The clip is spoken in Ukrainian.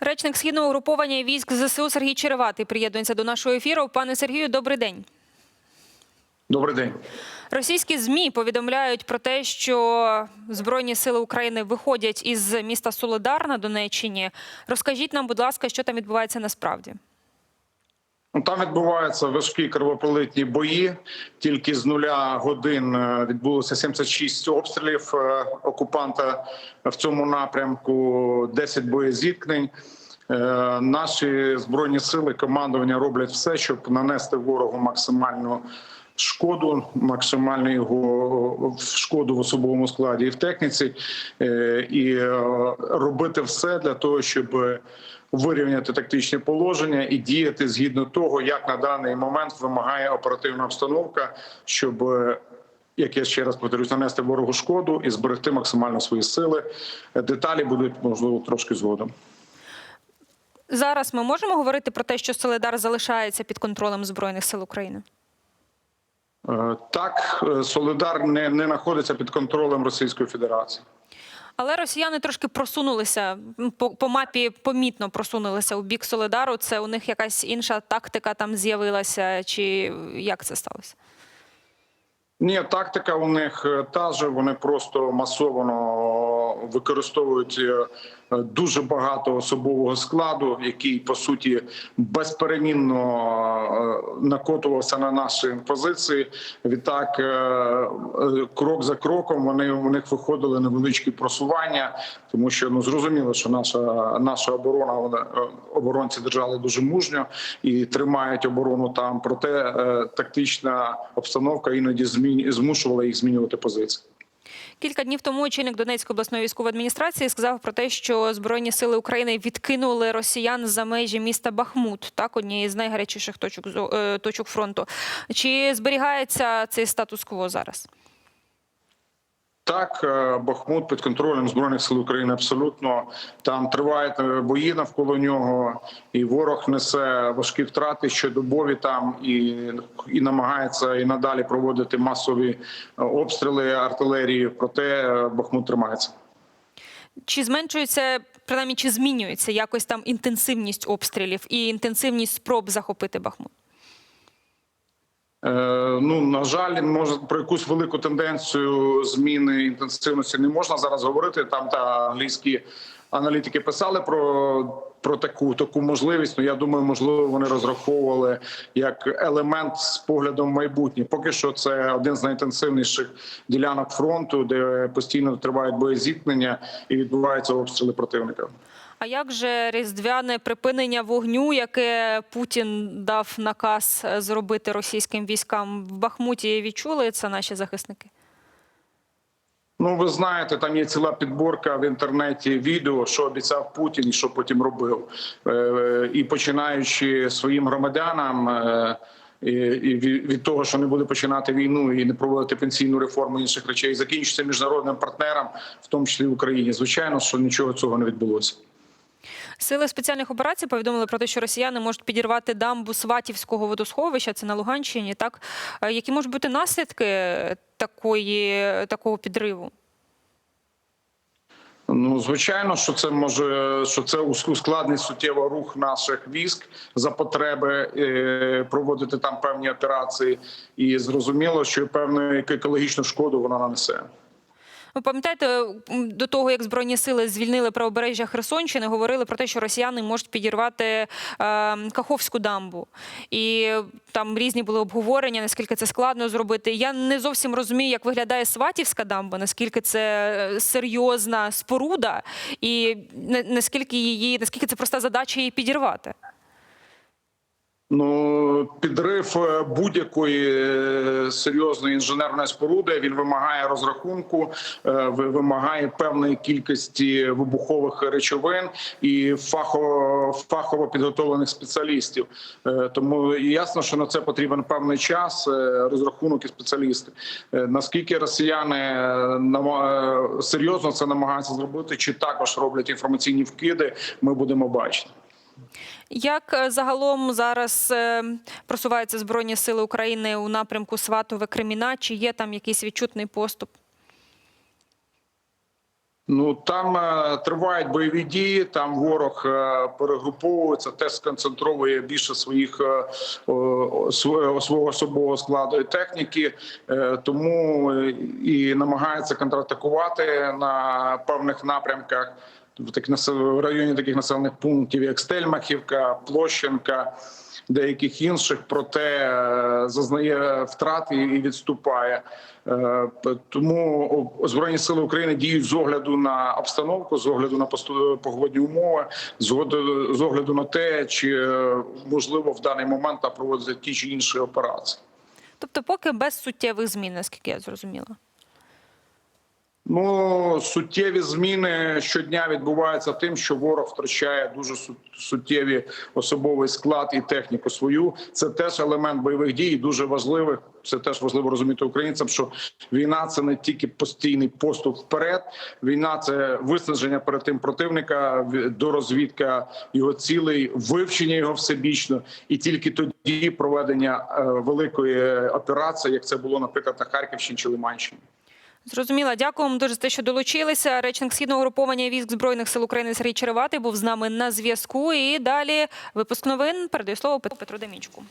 Речник східного угруповання військ ЗСУ Сергій Череватий приєднується до нашого ефіру. Пане Сергію, добрий день. Добрий день. Російські змі повідомляють про те, що збройні сили України виходять із міста Солидар на Донеччині. Розкажіть нам, будь ласка, що там відбувається насправді. Ну, Там відбуваються важкі кровопролитні бої. Тільки з нуля годин е, відбулося 76 обстрілів е, окупанта в цьому напрямку, 10 боєзіткнень. Е, Наші збройні сили командування роблять все, щоб нанести ворогу максимальну шкоду, максимальну його шкоду в особовому складі і в техніці, і робити все для того, щоб вирівняти тактичне положення і діяти згідно того, як на даний момент вимагає оперативна обстановка, щоб е, як я ще раз повторюсь, нанести ворогу шкоду і зберегти максимально свої сили. Деталі будуть можливо трошки згодом. Зараз ми можемо говорити про те, що Солидар залишається під контролем збройних сил України. Е, Так, е, Солидар не, не знаходиться під контролем Російської Федерації. Але росіяни трошки просунулися по, по мапі, помітно просунулися у бік Солидару. Це у них якась інша тактика там з'явилася, чи як це сталося? Ні, тактика у них е, та же. Вони просто масово використовують е, дуже багато особового складу, який по суті безперемінно е, накотувався на наші позиції. Відтак, е, крок за кроком, вони у них виходили невеличкі просування, тому що ну зрозуміло, що наша наша оборона вона, оборонці держали дуже мужньо і тримають оборону там. Проте тактична обстановка іноді змін змушувала їх змінювати позиції. Кілька днів тому очільник Донецької обласної військової адміністрації сказав про те, що збройні сили України відкинули росіян за межі міста Бахмут, так однієї з найгарячіших точок е, точок фронту. Чи зберігається цей статус-кво зараз? Так, е, Бахмут під контролем збройних сил України абсолютно там тривають е, бої навколо нього, і ворог несе важкі втрати щодобові там і, і намагається і надалі проводити масові е, обстріли артилерії. Проте Бахмут тримається. Чи зменшується, принаймні, чи змінюється якось там інтенсивність обстрілів і інтенсивність спроб захопити Бахмут? Е, Ну на жаль, може про якусь велику тенденцію зміни інтенсивності не можна зараз говорити. Там та англійські аналітики писали про. Про таку таку можливість, ну я думаю, можливо, вони розраховували як елемент з поглядом в майбутнє. Поки що це один з найінтенсивніших ділянок фронту, де постійно тривають боєзіткнення і відбуваються обстріли противника. А як же різдвяне припинення вогню, яке Путін дав наказ е, зробити російським військам в Бахмуті? Відчули це наші захисники? Ну, ви знаєте, там є ціла підборка в інтернеті відео, що обіцяв Путін і що потім робив. Е, І починаючи своїм громадянам. е, І і від того, що не буде починати війну і не проводити пенсійну реформу інших речей, закінчиться міжнародним партнерам, в тому числі Україні. Звичайно, що нічого цього не відбулося. Сили спеціальних операцій повідомили про те, що росіяни можуть підірвати дамбу Сватівського водосховища, це на Луганщині. Так Е, які можуть бути наслідки такої такого підриву? Ну, звичайно, що це може що це ускладнить суттєво рух наших військ за потреби е, проводити там певні операції, і зрозуміло, що певну екологічну шкоду вона нанесе. Ви пам'ятаєте, до того як збройні сили звільнили правобережжя Херсонщини, говорили про те, що росіяни можуть підірвати е, Каховську дамбу, і там різні були обговорення, наскільки це складно зробити. Я не зовсім розумію, як виглядає Сватівська дамба, наскільки це е, серйозна споруда, і наскільки її, наскільки це проста задача її підірвати. Ну, підрив е, будь-якої е, серйозної інженерної споруди він вимагає розрахунку, е, ви- вимагає певної кількості вибухових речовин і фахово фахово підготовлених спеціалістів. Тому ясно, що на це потрібен певний час, розрахунок і спеціалісти. Наскільки росіяни серйозно це намагаються зробити, чи також роблять інформаційні вкиди, ми будемо бачити. Як е, загалом зараз е, просуваються збройні сили України у напрямку Сватове Креміна? Чи є там якийсь відчутний поступ? Ну там е, тривають бойові дії. Там ворог е, перегруповується, теж сконцентровує більше своїх е, свого свого особового складу і техніки, е, тому е, і намагається контратакувати на певних напрямках. В таких в районі таких населених пунктів, як Стельмахівка, Площенка, деяких інших, проте е, зазнає втрат і відступає. Е, Тому збройні сили України діють з огляду на обстановку, з огляду на погодні умови, з огляду- на те, чи е, можливо в даний момент проводити ті чи інші операції. Тобто, поки без суттєвих змін, наскільки я зрозуміла. Ну суттєві зміни щодня відбуваються тим, що ворог втрачає дуже суттєві особовий склад і техніку свою. Це теж елемент бойових дій, дуже важливий. Це теж важливо розуміти українцям, що війна це не тільки постійний поступ вперед. Війна це виснаження перед тим противника, в- дорозвідка його цілей, вивчення його всебічно, і тільки тоді проведення е, великої операції, як це було, наприклад, на Харківщині чи Лиманщині. Зрозуміла. Дякую вам дуже за те, що долучилися. Речник східного груповання військ збройних сил України Сергій Череватий був з нами на зв'язку. І далі випуск новин передаю слово Петру Демінчуку.